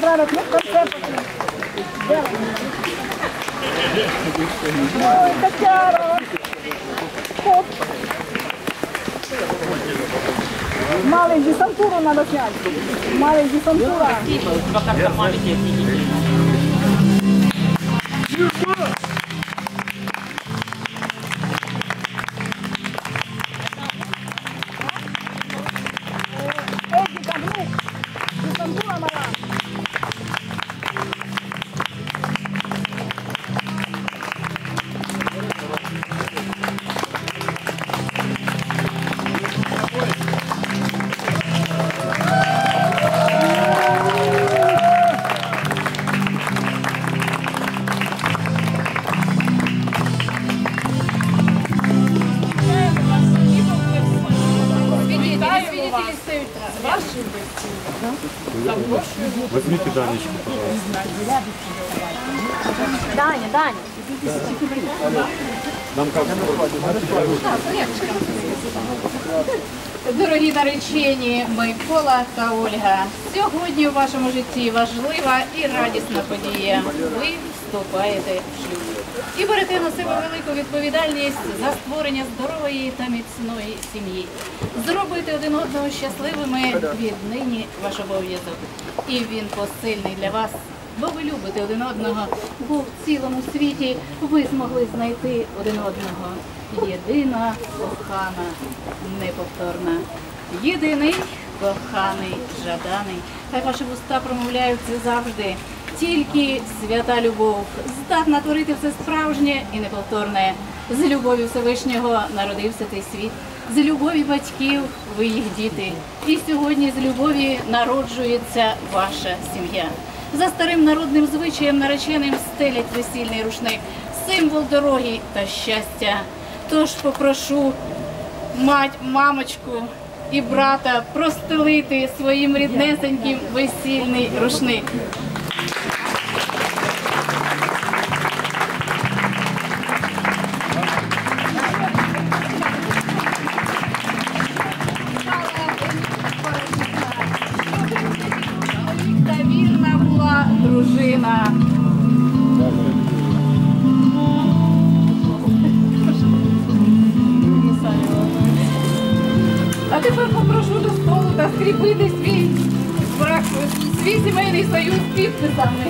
зараз, ну конце пошли. Ой, Татьяна. Хоп. Малый десантуру надо снять. Малый десантура. Эдика, Возьмите Данечку, пожалуйста. Даня, Даня. Нам как? Дорогі наречені Микола та Ольга, сьогодні у вашому житті важлива і радісна подія. Ви вступаєте в шлюб і берете на себе велику відповідальність за створення здорової та міцної сім'ї. Зробити один одного щасливими віднині ваш обов'язок. І він посильний для вас. Бо ви любите один одного, бо в цілому світі ви змогли знайти один одного. Єдина, кохана, неповторна. Єдиний, коханий, жаданий. Хай ваші вуста промовляють це завжди. Тільки свята любов здатна творити все справжнє і неповторне. З любові Всевишнього народився цей світ. З любові батьків ви їх діти. І сьогодні з любові народжується ваша сім'я. За старим народним звичаєм нареченим стелять весільний рушник, символ дороги та щастя. Тож попрошу мать, мамочку і брата простелити своїм ріднесеньким весільний рушник. Дружина. А тепер попрошу до столу та скріпити свій брак, свій сімейний союз підписами.